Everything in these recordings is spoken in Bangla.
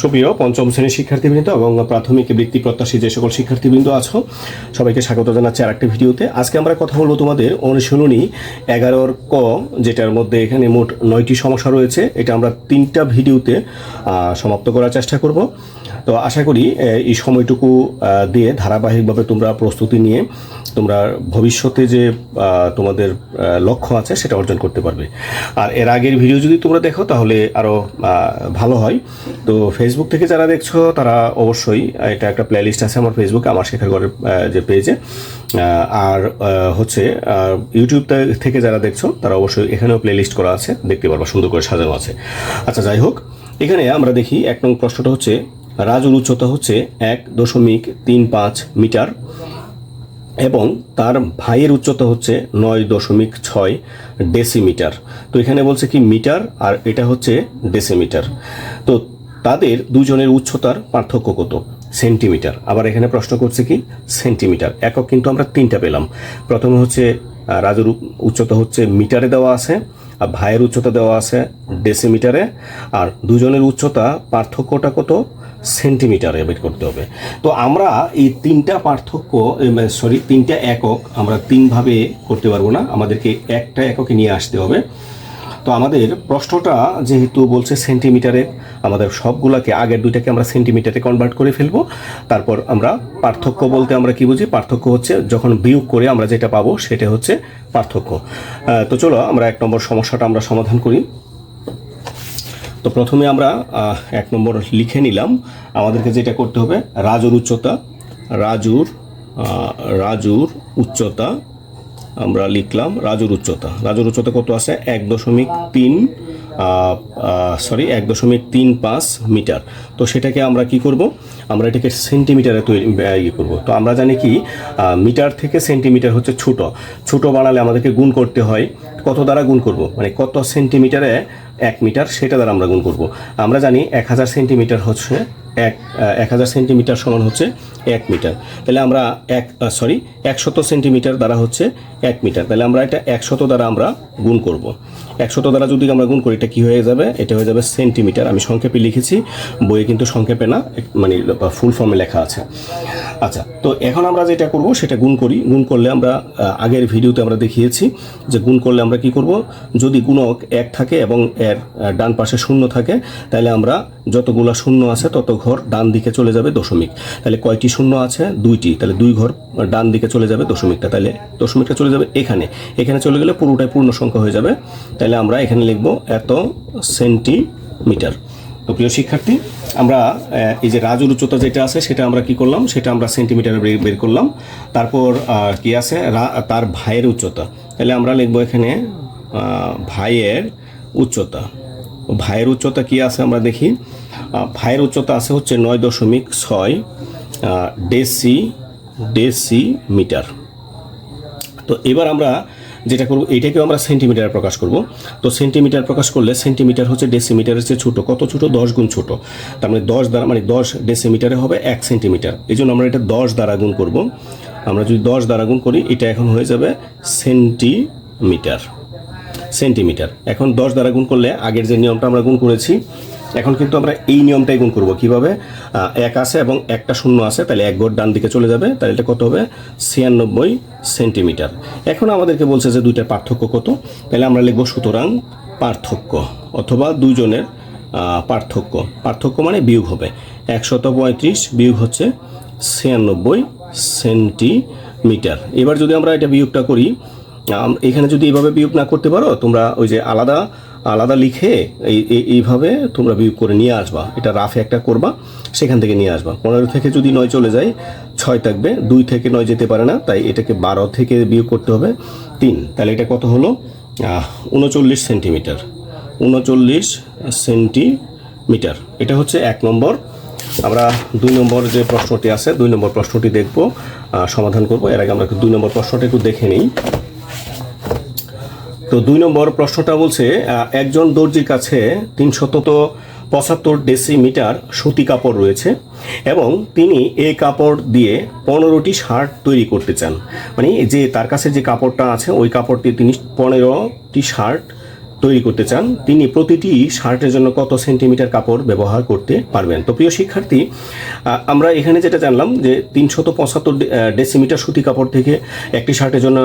সুপ্রিয় পঞ্চম শ্রেণির শিক্ষার্থীবৃন্দ এবং প্রাথমিক বৃত্তি প্রত্যাশী যে সকল শিক্ষার্থীবৃন্দ আছো, সবাইকে স্বাগত জানাচ্ছি আর একটি ভিডিওতে। আজকে আমরা কথা বলব তোমাদের অনুশীলনী এগারোর ক, যেটার মধ্যে এখানে মোট নয়টি সমস্যা রয়েছে। এটা আমরা তিনটা ভিডিওতে সমাপ্ত করার চেষ্টা করব। তো আশা করি এই সময়টুকু দিয়ে ধারাবাহিকভাবে তোমরা প্রস্তুতি নিয়ে তোমরা ভবিষ্যতে যে তোমাদের লক্ষ্য আছে সেটা অর্জন করতে পারবে। আর এর আগের ভিডিও যদি তোমরা দেখো তাহলে আরও ভালো হয়। তো ফেসবুক থেকে যারা দেখছ তারা অবশ্যই এটা একটা প্লেলিস্ট আছে আমার ফেসবুকে আমার শেখার ঘরের যে পেজে আর হচ্ছে ইউটিউব থেকে যারা দেখছ তারা অবশ্যই এখানেও প্লেলিস্ট করা আছে, দেখতে পারবা, সুন্দর করে সাজানো আছে। আচ্ছা যাই হোক, এখানে আমরা দেখি এক নং প্রশ্নটা হচ্ছে, রাজুর উচ্চতা হচ্ছে এক দশমিক তিন পাঁচ মিটার। এবং তার ভাইয়ের উচ্চতা হচ্ছে নয় দশমিক ছয় ডেসিমিটার। তো এখানে বলছে কি মিটার আর এটা হচ্ছে ডেসিমিটার। তো তাদের দুজনের উচ্চতার পার্থক্য কত? সেন্টিমিটার। আবার এখানে প্রশ্ন করছে কি? সেন্টিমিটার। একক কিন্তু আমরা তিনটা পেলাম। প্রথমে হচ্ছে রাজুর উচ্চতা হচ্ছে মিটারে দেওয়া আছে, আর ভাইয়ের উচ্চতা দেওয়া আছে ডেসিমিটারে। আর দুজনের উচ্চতা পার্থক্যটা কত? সেন্টিমিটারে বের করতে হবে। তো আমরা এই তিনটা পার্থক্য সরি তিনটা একক আমরা তিনভাবে করতে পারব না। আমাদেরকে একটা এককে নিয়ে আসতে হবে। তো আমাদের প্রশ্নটা যেহেতু বলছে সেন্টিমিটারে, আমাদের সবগুলাকে আগের দুইটাকে আমরা সেন্টিমিটারে কনভার্ট করে ফেলব। তারপর আমরা পার্থক্য বলতে আমরা কি বুঝি? পার্থক্য হচ্ছে যখন বিয়োগ করে আমরা যেটা পাবো সেটা হচ্ছে পার্থক্য। তো চলো আমরা এক নম্বর সমস্যাটা আমরা সমাধান করি। তো প্রথমে আমরা এক নম্বর লিখে নিলাম। আমাদেরকে যেটা করতে হবে, রাজুর উচ্চতা। রাজুর রাজুর উচ্চতা আমরা লিখলাম রাজুর উচ্চতা। রাজুর উচ্চতা কত আছে? এক দশমিক তিন সরি, এক দশমিক তিন পাঁচ মিটার। তো সেটাকে আমরা কি করব? আমরা এটাকে সেন্টিমিটারে তৈরি ইয়ে করব। তো আমরা জানি কি মিটার থেকে সেন্টিমিটার হচ্ছে ছোট। ছোট বানালে আমাদেরকে গুণ করতে হয়। কত দ্বারা গুণ করব? মানে কত সেন্টিমিটারে এক মিটার, সেটা দ্বারা আমরা গুণ করব। আমরা জানি এক হাজার সেন্টিমিটার হচ্ছে এক এক হাজার সেন্টিমিটার সমান হচ্ছে এক মিটার। তাহলে আমরা এক সরি একশত সেন্টিমিটার দ্বারা হচ্ছে এক মিটার। তাহলে আমরা এটা একশত দ্বারা আমরা গুণ করব। একশত দ্বারা যদি আমরা গুণ করি, এটা কী হয়ে যাবে? এটা হয়ে যাবে সেন্টিমিটার আমি সংক্ষেপে লিখেছি, বইয়ে কিন্তু সংক্ষেপে না মানে ফুল ফর্মে লেখা আছে। আচ্ছা তো এখন আমরা যেটা করব, সেটা গুণ করি। গুণ করলে আমরা আগের ভিডিওতে আমরা দেখিয়েছি যে গুণ করলে আমরা কি করব? যদি গুণক এক থাকে এবং এর ডান পাশে শূন্য থাকে, তাহলে আমরা যতগুলো শূন্য আছে, তত ঘর ডান দিকে চলে যাবে দশমিক। তাহলে কয়টি শূন্য আছে? দুইটি। তাহলে দুই ঘর ডান দিকে চলে যাবে দশমিকটা। তাহলে দশমিকটা চলে যাবে এখানে। এখানে চলে গেলে পুরোটাই পূর্ণ সংখ্যা হয়ে যাবে। তাহলে আমরা এখানে লিখব এত সেন্টিমিটার। তো প্রিয় শিক্ষার্থী, আমরা এই যে রাজুর উচ্চতা যেটা আছে, সেটা আমরা কি করলাম? সেটা আমরা সেন্টিমিটারে বের- করলাম। তারপর কি আছে? তার ভাইয়ের উচ্চতা। তাহলে আমরা লিখব এখানে ভাইয়ের উচ্চতা। ভাইয়ের উচ্চতা কি আছে আমরা দেখি? ভাইয়ের উচ্চতা আছে হচ্ছে নয় দশমিক ছয় ডেসি ডেসি মিটার তো এবার আমরা যেটা করব, এইটাকেও আমরা সেন্টিমিটার প্রকাশ করব। তো সেন্টিমিটার প্রকাশ করলে সেন্টিমিটার হচ্ছে ডেসিমিটারের চেয়ে ছোটো। কত ছোটো? দশ গুণ ছোটো। তার মানে দশ দ্বারা মানে দশ ডেসিমিটারে হবে এক সেন্টিমিটার। এই জন্য আমরা এটা দশ দ্বারা গুণ করব। আমরা যদি দশ দ্বারা গুণ করি, এটা এখন হয়ে যাবে সেন্টিমিটার। সেন্টিমিটার। এখন দশ দ্বারা গুণ করলে আগের যে নিয়মটা আমরা গুণ করেছি এখন কিন্তু আমরা এই নিয়মটাই গুণ করব। কীভাবে? এক আছে এবং একটা শূন্য আছে, তাহলে এক ঘর ডান দিকে চলে যাবে। তাহলে এটা কত হবে? ছিয়ানব্বই সেন্টিমিটার। এখন আমাদেরকে বলছে যে দুইটার পার্থক্য কত? তাহলে আমরা লিখব সুতরাং পার্থক্য অথবা দুজনের পার্থক্য। পার্থক্য মানে বিয়োগ হবে। একশত পঁয়ত্রিশ বিয়োগ হচ্ছে ছিয়ানব্বই সেন্টিমিটার। এবার যদি আমরা এটা বিয়োগটা করি এখানে যদি এভাবে বিয়োগ না করতে পারো, তোমরা ওই যে আলাদা আলাদা লিখে এই এই- এইভাবে তোমরা বিয়োগ করে নিয়ে আসবা। এটা রাফে একটা করবা, সেখান থেকে নিয়ে আসবা। পনেরো থেকে যদি নয় চলে যায়, ছয় থাকবে। দুই থেকে নয় যেতে পারে না, তাই এটাকে বারো থেকে বিয়োগ করতে হবে। তিন, তাহলে এটা কত হলো? উনচল্লিশ সেন্টিমিটার। উনচল্লিশ সেন্টিমিটার। এটা হচ্ছে এক নম্বর। আমরা দুই নম্বর যে প্রশ্নটি আছে, দুই নম্বর প্রশ্নটি দেখব সমাধান করব। এর আগে আমরা দুই নম্বর প্রশ্নটা একটু দেখে নিই। তো দুই নম্বর প্রশ্নটা বলছে একজন দর্জির কাছে তিন শতত পঁচাত্তর ডেসিমিটার সুতি কাপড় রয়েছে এবং তিনি এই কাপড় দিয়ে পনেরোটি শার্ট তৈরি করতে চান। মানে যে তার কাছে যে কাপড়টা আছে, ওই কাপড়টি তিনি পনেরোটি শার্ট তৈরি করতে চান, তিনি প্রতিটি শার্টের জন্য কত সেন্টিমিটার কাপড় ব্যবহার করতে পারবেন? তো প্রিয় শিক্ষার্থী আমরা এখানে যেটা জানলাম যে তিনশত পঁচাত্তর ডেসিমিটার সুতি কাপড় থেকে একটি শার্টের জন্য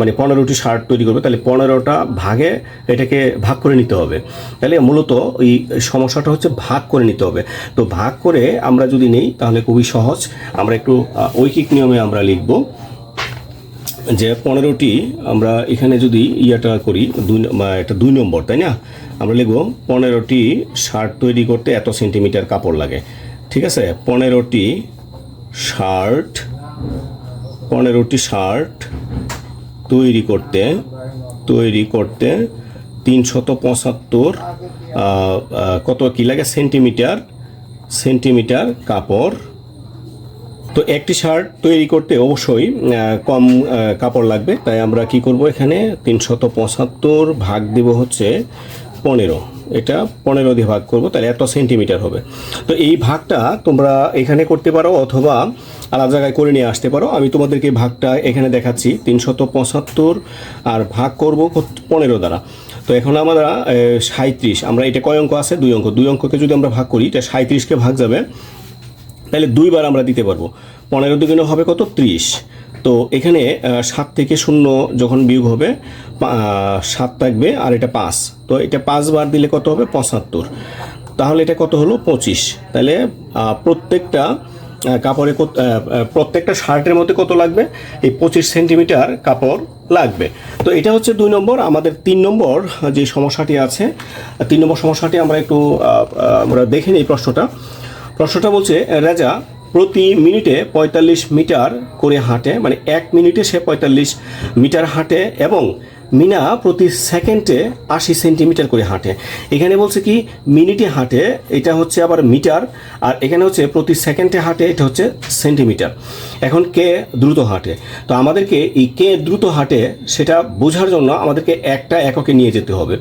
মানে পনেরোটি শার্ট তৈরি করবে, তাহলে পনেরোটা ভাগে এটাকে ভাগ করে নিতে হবে। তাহলে মূলত এই সমস্যাটা হচ্ছে ভাগ করে নিতে হবে। তো ভাগ করে আমরা যদি নেই, তাহলে খুবই সহজ। আমরা একটু ঐকিক নিয়মে আমরা লিখব। যে পনেরোটি আমরা এখানে যদি ইয়েটা করি, দুই এটা দুই নম্বর, তাই না? আমরা লিখব পনেরোটি শার্ট তৈরি করতে এত সেন্টিমিটার কাপড় লাগে। ঠিক আছে? পনেরোটি শার্ট পনেরোটি শার্ট তৈরি করতে তৈরি করতে তিনশত পঁচাত্তর কত কি লাগে? সেন্টিমিটার সেন্টিমিটার কাপড় তো একটি শার্ট তৈরি করতে অবশ্যই কম কাপড় লাগবে। তাই আমরা কি করব এখানে? তিনশত পঁচাত্তর ভাগ দেব হচ্ছে পনেরো। এটা পনেরো দিয়ে ভাগ করব, তাহলে এত সেন্টিমিটার হবে। তো এই ভাগটা তোমরা এখানে করতে পারো অথবা আলাদা জায়গায় করে নিয়ে আসতে পারো। আমি তোমাদেরকে ভাগটা এখানে দেখাচ্ছি, তিনশত পঁচাত্তর, আর ভাগ করব পনেরো দ্বারা। তো এখন আমরা সাঁত্রিশ আমরা এটা কয় অঙ্ক আছে? দুই অঙ্ক। দুই অঙ্ককে যদি আমরা ভাগ করি, এটা সাঁত্রিশকে ভাগ যাবে তাহলে দুইবার আমরা দিতে পারব। পনেরো দুগুণে হবে কত? ত্রিশ। তো এখানে সাত থেকে শূন্য যখন বিয়োগ হবে সাত থাকবে আর এটা পাঁচ। তো এটা পাঁচবার দিলে কত হবে? পঁচাত্তর। তাহলে এটা কত হলো? পঁচিশ। তাহলে প্রত্যেকটা কাপড়ে প্রত্যেকটা শার্টের মধ্যে কত লাগবে? এই পঁচিশ সেন্টিমিটার কাপড় লাগবে। তো এটা হচ্ছে দুই নম্বর। আমাদের তিন নম্বর যে সমস্যাটি আছে, তিন নম্বর সমস্যাটি আমরা একটু আমরা দেখে নিই প্রশ্নটা। প্রশ্নটা বলছে, রাজা প্রতি মিনিটে পঁয়তাল্লিশ মিটার করে হাঁটে মানে এক মিনিটে সে পঁয়তাল্লিশ মিটার হাঁটে এবং মিনা প্রতি সেকেন্ডে আশি সেন্টিমিটার করে হাঁটে। এখানে বলছে কি, মিনিটে হাঁটে, এটা হচ্ছে আবার মিটার, আর এখানে হচ্ছে প্রতি সেকেন্ডে হাঁটে, এটা হচ্ছে সেন্টিমিটার। এখন কে দ্রুত হাঁটে? তো আমাদেরকে এই কে দ্রুত হাঁটে, সেটা বোঝার জন্য আমাদেরকে একটা এককে নিয়ে যেতে হবে।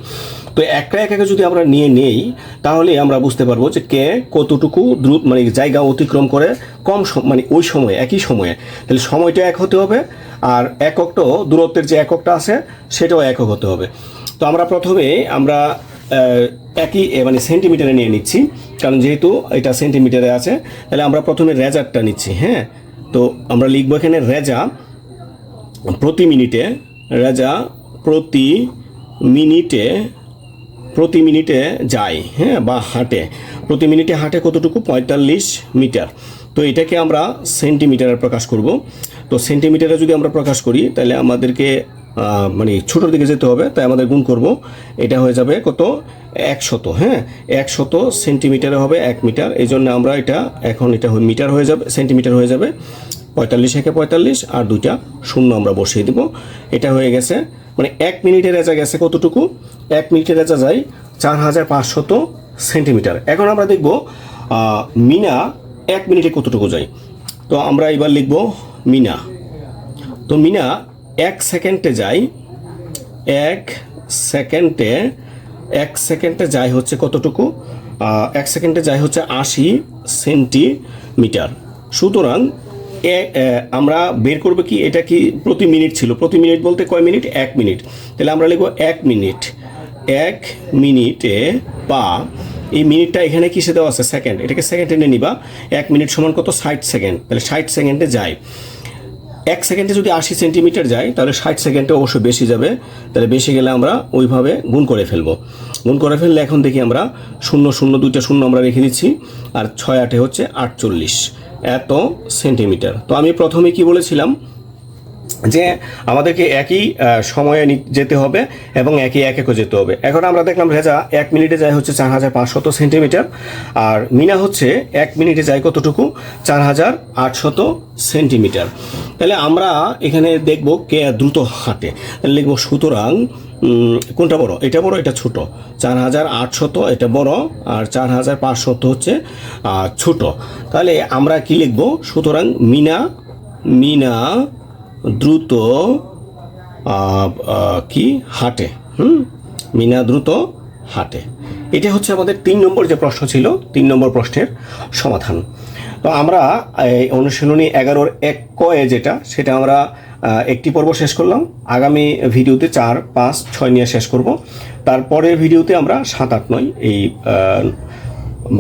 তো একটা একাকে যদি আমরা নিয়ে নেই, তাহলে আমরা বুঝতে পারব যে কে কতটুকু দ্রুত মানে জায়গা অতিক্রম করে কম মানে ওই সময়ে, একই সময়ে। তাহলে সময়টা এক হতে হবে, আর এককটাও দূরত্বের যে এককটা আছে, সেটাও একক হতে হবে। তো আমরা প্রথমে আমরা একই মানে সেন্টিমিটারে নিয়ে নিচ্ছি, কারণ যেহেতু এটা সেন্টিমিটারে আছে, তাহলে আমরা প্রথমে রেজারটা নিচ্ছি হ্যাঁ? তো আমরা লিখব এখানে রেজা প্রতি মিনিটে, রেজা প্রতি মিনিটে প্রতি মিনিটে যায় হ্যাঁ বা হাঁটে। প্রতি মিনিটে হাঁটে কতটুকু? পঁয়তাল্লিশ মিটার। তো এটাকে আমরা সেন্টিমিটারে প্রকাশ করব। তো সেন্টিমিটারে যদি আমরা প্রকাশ করি, তাহলে আমাদেরকে মানে ছোটোর দিকে যেতে হবে, তাই আমাদের গুণ করব। এটা হয়ে যাবে কত? একশত হ্যাঁ? একশত সেন্টিমিটারে হবে এক মিটার। এই জন্য আমরা এটা, এখন এটা মিটার হয়ে যাবে, সেন্টিমিটার হয়ে যাবে। পঁয়তাল্লিশ একে পঁয়তাল্লিশ, আর দুইটা শূন্য আমরা বসিয়ে দিব। এটা হয়ে গেছে মানে এক মিনিটে রেজা গেছে কতটুকু? এক মিনিটে রেজা যায় চার হাজার পাঁচশত সেন্টিমিটার। এখন আমরা দেখব মিনা এক মিনিটে কতটুকু যায়। তো আমরা এবার লিখব মিনা। তো মিনা এক সেকেন্ডে যায়, এক সেকেন্ডে এক সেকেন্ডে যায় হচ্ছে কতটুকু? এক সেকেন্ডে যায় হচ্ছে আশি সেন্টিমিটার। সুতরাং আমরা বের করব কি? এটা কি প্রতি মিনিট ছিল? প্রতি মিনিট বলতে কয় মিনিট? এক মিনিট। তাহলে আমরা লিখব এক মিনিট। এক মিনিটে বা এই মিনিটটা এখানে কিসে দেওয়া আছে? সেকেন্ড। এটাকে সেকেন্ড নিয়ে নিবা। এক মিনিট সমান কত? ষাট সেকেন্ড। তাহলে ষাট সেকেন্ডে যায়। এক সেকেন্ডে যদি আশি সেন্টিমিটার যায়, তাহলে ষাট সেকেন্ডে অবশ্যই বেশি যাবে। তাহলে বেশি গেলে আমরা ওইভাবে গুণ করে ফেলব। গুণ করে ফেললে এখন দেখি আমরা শূন্য শূন্য, দুইটা শূন্য আমরা রেখে দিচ্ছি। আর ছয় আটে হচ্ছে আটচল্লিশ। এত সেন্টিমিটার। তো আমি প্রথমে কি বলেছিলাম? যে আমাদেরকে একই সময়ে যেতে হবে এবং একই এক একও যেতে হবে। এখন আমরা দেখলাম রেজা এক মিনিটে যায় হচ্ছে চার হাজার পাঁচশত সেন্টিমিটার। আর মিনা হচ্ছে এক মিনিটে যায় কতটুকু? চার হাজার আটশত সেন্টিমিটার। তাহলে আমরা এখানে দেখব কে দ্রুত হাঁটে। তাহলে লিখব সুতরাং কোনটা বড়? এটা বড়, এটা ছোট। চার হাজার আটশত, এটা বড়, আর চার হাজার পাঁচশত হচ্ছে ছোট। তাহলে আমরা কি লিখব? সুতরাং মিনা মিনা দ্রুত কি? হাঁটে। হুম? মিনা দ্রুত হাঁটে। এটা হচ্ছে আমাদের তিন নম্বর যে প্রশ্ন ছিল, তিন নম্বর প্রশ্নের সমাধান। তো আমরা এই অনুশীলনী এগারোর এক কয়ে যেটা, সেটা আমরা একটি পর্ব শেষ করলাম। আগামী ভিডিওতে চার, পাঁচ, ছয় নিয়ে শেষ করব। তারপরের ভিডিওতে আমরা সাত, আট, নয় এই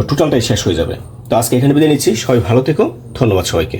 টোটালটাই শেষ হয়ে যাবে। তো আজকে এখানে বিদায় নিচ্ছি। সবাই ভালো থেকো। ধন্যবাদ সবাইকে।